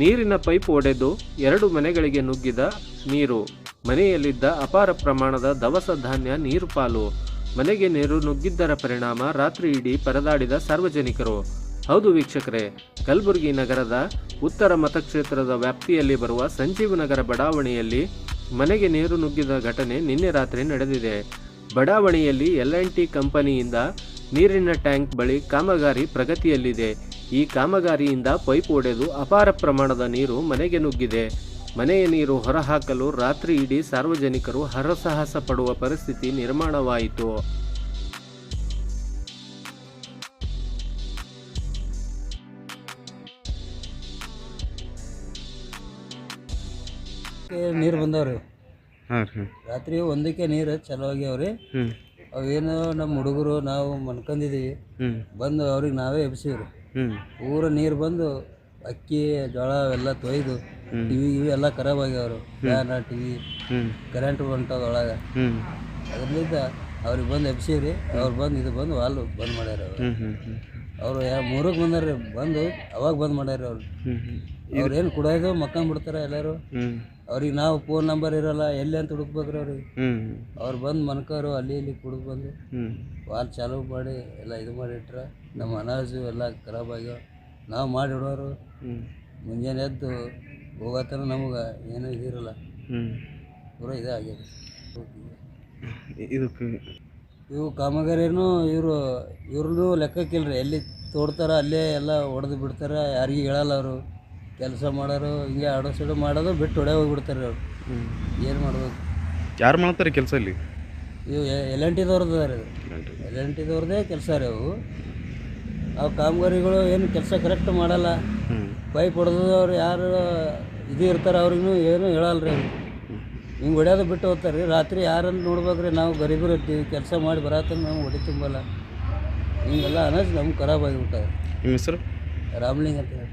ನೀರಿನ ಪೈಪ್ ಒಡೆದು ಎರಡು ಮನೆಗಳಿಗೆ ನುಗ್ಗಿದ ನೀರು. ಮನೆಯಲ್ಲಿದ್ದ ಅಪಾರ ಪ್ರಮಾಣದ ದವಸ ಧಾನ್ಯ ನೀರು ಪಾಲು ಮನೆಗೆ ನೀರು ನುಗ್ಗಿದ್ದರ ಪರಿಣಾಮ ರಾತ್ರಿ ಇಡೀ ಪರದಾಡಿದ ಸಾರ್ವಜನಿಕರು. ಹೌದು ವೀಕ್ಷಕರೇ, ಕಲಬುರಗಿ ನಗರದ ಉತ್ತರ ಮತಕ್ಷೇತ್ರದ ವ್ಯಾಪ್ತಿಯಲ್ಲಿ ಬರುವ ಸಂಜೀವ ನಗರ ಬಡಾವಣೆಯಲ್ಲಿ ಮನೆಗೆ ನೀರು ನುಗ್ಗಿದ ಘಟನೆ ನಿನ್ನೆ ರಾತ್ರಿ ನಡೆದಿದೆ. ಬಡಾವಣೆಯಲ್ಲಿ ಎಲ್ ಆ್ಯಂಡ್ ಟಿ ಕಂಪನಿಯಿಂದ ನೀರಿನ ಟ್ಯಾಂಕ್ ಬಳಿ ಕಾಮಗಾರಿ ಪ್ರಗತಿಯಲ್ಲಿದೆ. ಈ ಕಾಮಗಾರಿಯಿಂದ ಪೈಪ್ ಒಡೆದು ಅಪಾರ ಪ್ರಮಾಣದ ನೀರು ಮನೆಗೆ ನುಗ್ಗಿದೆ. ಮನೆಯ ನೀರು ಹೊರಹಾಕಲು ರಾತ್ರಿ ಇಡೀ ಸಾರ್ವಜನಿಕರು ಹರಸಾಹಸ ಪಡುವ ಪರಿಸ್ಥಿತಿ ನಿರ್ಮಾಣವಾಯಿತು. ನೀರು ಬಂದವ್ರಿ. ರಾತ್ರಿ ಒಂದಕ್ಕೆ ನೀರು ಚಲೋ ಆಗ್ಯಾವ್ರಿ. ಅವೇನೋ ನಮ್ಮ ಹುಡುಗರು ನಾವು ಮನ್ಕೊಂಡಿದೀವಿ ಬಂದು ಅವ್ರಿಗೆ ನಾವೇ ಎಬ್ಸಿವ್ರಿ. ಊರ ನೀರು ಬಂದು ಅಕ್ಕಿ ಜೋಳ ಅವೆಲ್ಲ ತೊಯ್ದು ಟಿವಿ ಗಿವಿ ಎಲ್ಲ ಖರಾಬ್ ಆಗ್ಯಾವ್ರು. ಫ್ಯಾನ್ ಟಿವಿ ಕರೆಂಟ್ ಹೊಂಟದ ಒಳಗೆ ಹ್ಞೂ ಅದರಿಂದ ಅವ್ರಿಗೆ ಬಂದು ಎಬ್ಸೀರಿ ಅವ್ರು ಬಂದು ಇದು ಬಂದು ವಾಲ್ ಬಂದ್ ಮಾಡ್ಯಾರ ಅವ್ರು. ಅವರು ಯಾ ಮೂರಕ್ಕೆ ಬಂದಾರ್ರಿ. ಬಂದು ಅವಾಗ ಬಂದ್ ಮಾಡ್ಯಾರ ಅವ್ರು. ಅವ್ರು ಏನು ಕುಡಿಯೋದು ಮಕ್ಕೊಂಡ್ಬಿಡ್ತಾರೆ ಎಲ್ಲರೂ. ಅವ್ರಿಗೆ ನಾವು ಫೋನ್ ನಂಬರ್ ಇರಲ್ಲ ಎಲ್ಲಿ ಅಂತ ಹುಡುಕ್ಬೇಕ್ರಿ ಅವ್ರಿಗೆ. ಅವ್ರು ಬಂದು ಮನ್ಕೋರು ಅಲ್ಲಿ ಇಲ್ಲಿ ಕುಡಿದು ಬಂದು ವಾಲ್ ಚಾಲು ಮಾಡಿ ಎಲ್ಲ ಇದು ಮಾಡಿಟ್ರ ನಮ್ಮ ಅನಾಜು ಎಲ್ಲ ಖರಾಬ್ ಆಗ್ಯಾವ. ನಾವು ಮಾಡಿಡೋರು ಮುಂಜಾನೆ ಎದ್ದು ಹೋಗತ್ತನ ನಮಗೆ ಏನೂ ಇದಿರಲ್ಲ. ಪೂರ ಇದೇ ಆಗ್ಯದ ಇದಕ್ಕೆ ಇವು ಕಾಮಗಾರಿನೂ ಇವರು ಇವ್ರನ್ನೂ ಲೆಕ್ಕಕ್ಕಿಲ್ರಿ ಎಲ್ಲಿ ತೋಡ್ತಾರ ಅಲ್ಲೇ ಎಲ್ಲ ಹೊಡೆದು ಬಿಡ್ತಾರೆ ಯಾರಿಗೂ ಹೇಳಲ್ಲ ಅವರು. ಕೆಲಸ ಮಾಡೋರು ಹಿಂಗೆ ಆಡೋ ಸೈಡು ಮಾಡೋದು ಬಿಟ್ಟು ಹೊಡೆ ಹೋಗ್ಬಿಡ್ತಾರೆ ಅವ್ರು. ಏನು ಮಾಡ್ಬೇಕು? ಯಾರು ಮಾಡ್ತಾರೆ ಕೆಲಸ ಇಲ್ಲಿ? ಇವು ಎಲ್ ಎನ್ ಟಿದವ್ರದ್ದು ರೀ ಎಲ್ ಎನ್ ಟಿದವ್ರದ್ದೇ ಕೆಲಸ ರೀ ಅವು. ಅವು ಕಾಮಗಾರಿಗಳು ಏನು ಕೆಲಸ ಕರೆಕ್ಟ್ ಮಾಡಲ್ಲ. ಪೈಪ್ ಹೊಡೆದವ್ರು ಯಾರು ಇದು ಇರ್ತಾರೆ ಅವ್ರಿಗೂ ಏನು ಹೇಳಲ್ಲ ರೀ ಹಿಂಗೆ ಹೊಡ್ಯೋದು ಬಿಟ್ಟು ಹೋಗ್ತಾರೆ ರೀ. ರಾತ್ರಿ ಯಾರನ್ನು ನೋಡ್ಬೇಕ್ರಿ ನಾವು ಗರೀಬರು ಇರ್ತೀವಿ ಕೆಲಸ ಮಾಡಿ ಬರತ್ತೆ ನಾವು ಹೊಡಿ ತುಂಬಲ್ಲ. ಹಿಂಗೆಲ್ಲ ಅನಸ್ ನಮ್ಗೆ ಖರಾಬ್ ಆಗಿಬಿಟ್ಟಾರೆ ನಿಮ್ಮ ಹೆಸರು? ರಾಮ್ಲಿಂಗ್ ಅಂತ ಹೇಳಿ.